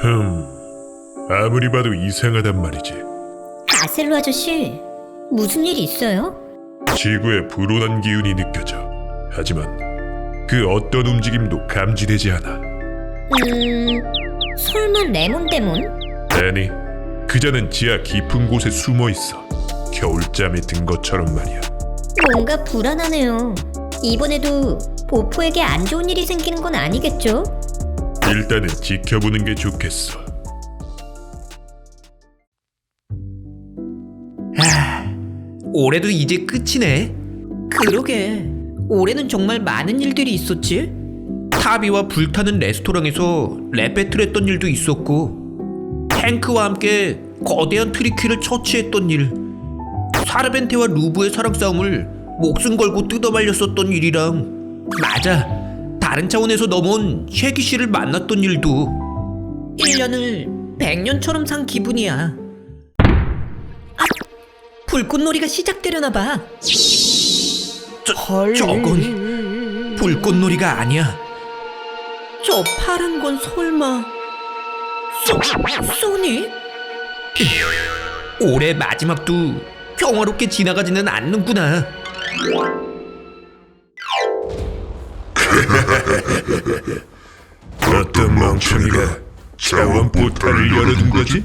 흠, 아무리 봐도 이상하단 말이지. 아셀로 아저씨, 무슨 일 있어요? 지구에 불온한 기운이 느껴져. 하지만 그 어떤 움직임도 감지되지 않아. 음, 설마 레몬 데몬? 아니, 그자는 지하 깊은 곳에 숨어 있어. 겨울잠에 든 것처럼 말이야. 뭔가 불안하네요. 이번에도 보포에게 안 좋은 일이 생기는 건 아니겠죠? 일단은 지켜보는 게 좋겠어. 올해도 이제 끝이네. 그러게. 올해는 정말 많은 일들이 있었지. 타비와 불타는 레스토랑에서 랩 배틀했던 일도 있었고, 탱크와 함께 거대한 트리키를 처치했던 일, 사르벤테와 루브의 사랑 싸움을 목숨 걸고 뜯어말렸었던 일이랑, 맞아. 다른 차원에서 넘어온 쉐기 씨를 만났던 일도 1년을 100년처럼 산 기분이야. 아, 불꽃놀이가 시작되려나 봐. 저, 저건 불꽃놀이가 아니야. 저 파란 건 설마 소, 소니? 올해 마지막도 평화롭게 지나가지는 않는구나. 어떤 멍청이가 자원 포탈을 열어둔 거지?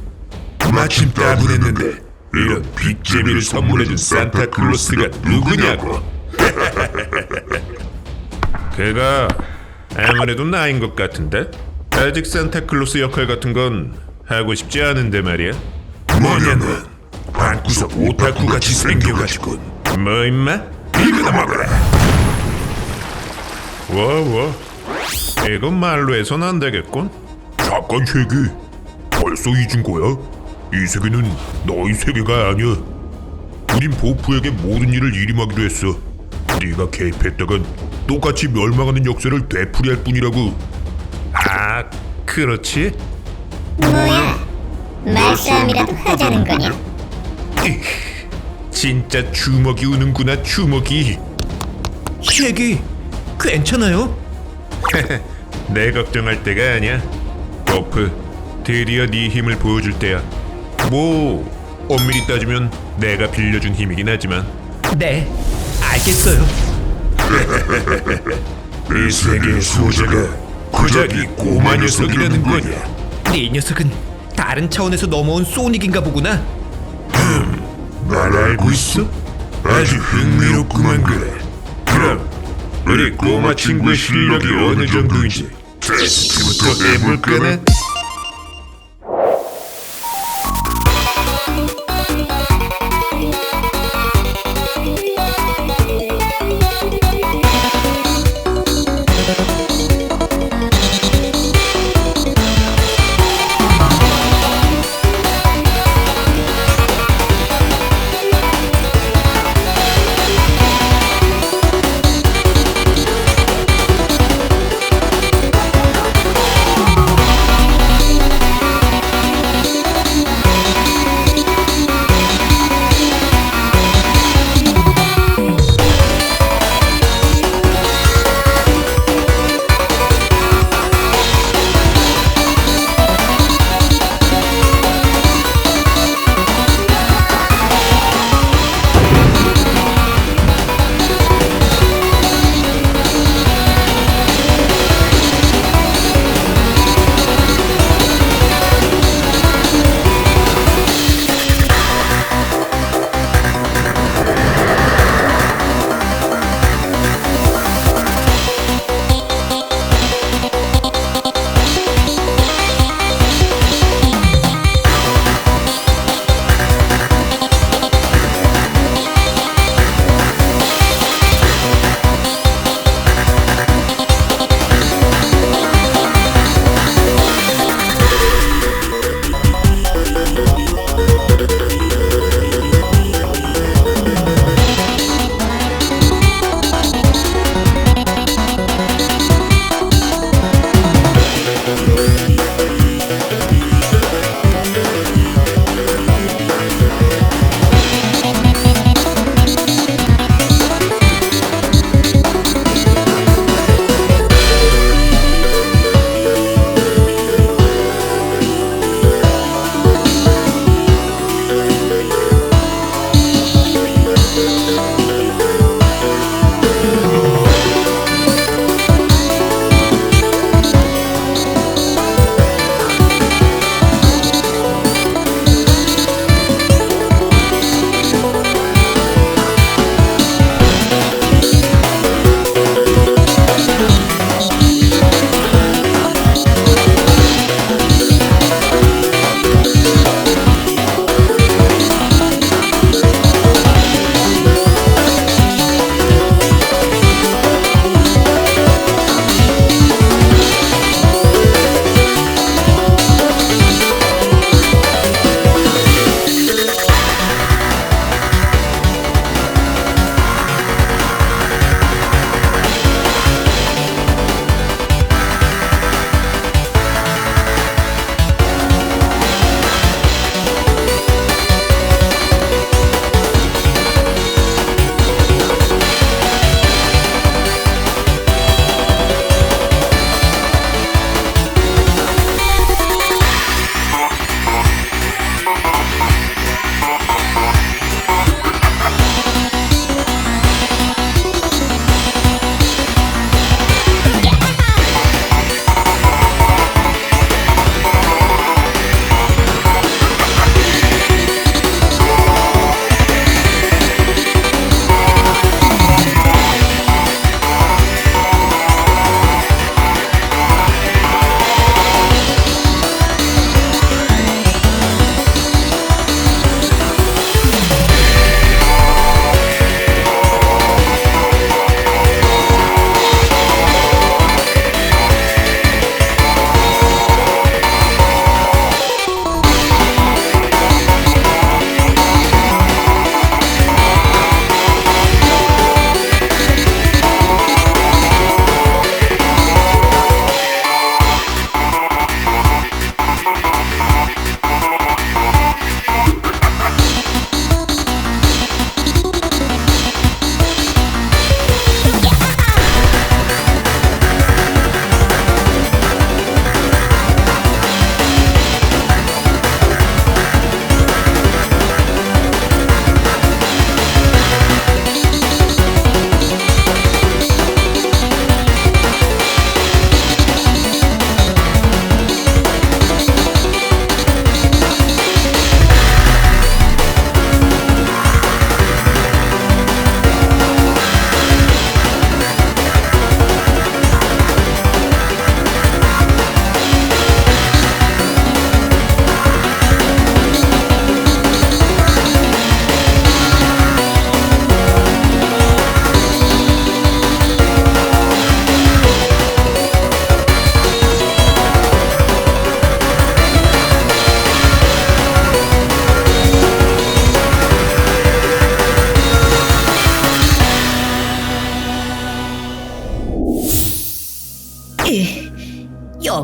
마침 따분했는데 이런 빅재미를 선물해준 산타클로스가 누구냐고 걔가 아무래도 나인 것 같은데? 아직 산타클로스 역할 같은 건 하고 싶지 않은데 말이야 뭐냐는 방구석 오타쿠같이 생겨가지고 뭐 임마? 이거나 먹어라 와와 이건 말로 해선 안 되겠군. 잠깐 세계. 벌써 잊은 거야? 이 세계는 너희 세계가 아니야. 우린 보프에게 모든 일을 일임하기로 했어. 네가 개입했다간 똑같이 멸망하는 역사를 되풀이할 뿐이라고. 아, 그렇지? 뭐야? 말싸움이라도 하자는 거냐? 진짜 주먹이 우는구나 주먹이. 쉐기, 괜찮아요? 내 걱정할 때가 아니야. 버프, 드디어 네 힘을 보여줄 때야. 뭐 엄밀히 따지면 내가 빌려준 힘이긴 하지만 네, 알겠어요. 이 세계의 소재가 고작 이 꼬마 녀석이라는 거냐? 이 녀석은 다른 차원에서 넘어온 소닉인가 보구나. 날 알고 있어? 아주 흥미롭구만 그래. 그럼 우리 꼬마 친구의 실력이 어느 정도인지 테스트부터 해볼까나?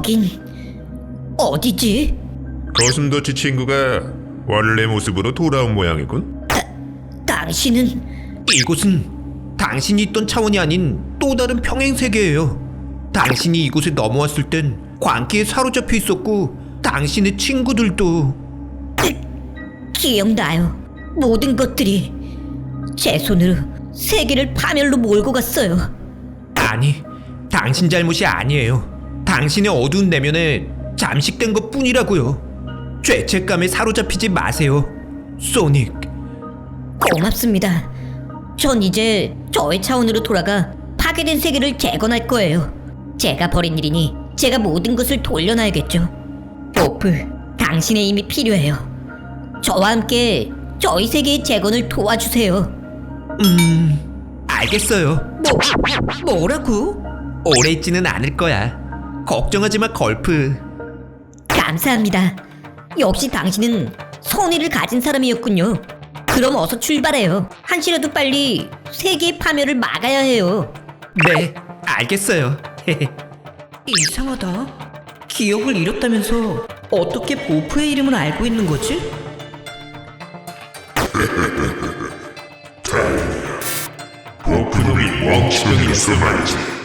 여긴 어디지? 거슴도치 친구가 원래 모습으로 돌아온 모양이군. 당신은 이곳은 당신이 있던 차원이 아닌 또 다른 평행 세계예요. 당신이 이곳에 넘어왔을 땐 광기에 사로잡혀 있었고 당신의 친구들도 기억나요. 모든 것들이 제 손으로 세계를 파멸로 몰고 갔어요. 아니 당신 잘못이 아니에요. 당신의 어두운 내면에 잠식된 것 뿐이라고요. 죄책감에 사로잡히지 마세요. 소닉. 고맙습니다. 전 이제 저의 차원으로 돌아가 파괴된 세계를 재건할 거예요. 제가 벌인 일이니 제가 모든 것을 돌려놔야겠죠. 보프, 당신의 힘이 필요해요. 저와 함께 저희 세계의 재건을 도와주세요. 음 알겠어요. 뭐, 뭐라고? 오래 있지는 않을 거야. 걱정하지 마 걸프. 감사합니다. 역시 당신은 선의를 가진 사람이었군요. 그럼 어서 출발해요. 한시라도 빨리 세계의 파멸을 막아야 해요. 네 알겠어요. 이상하다. 기억을 잃었다면서 어떻게 보프의 이름을 알고 있는 거지? 보프놈이 멍치병이었어 말이지.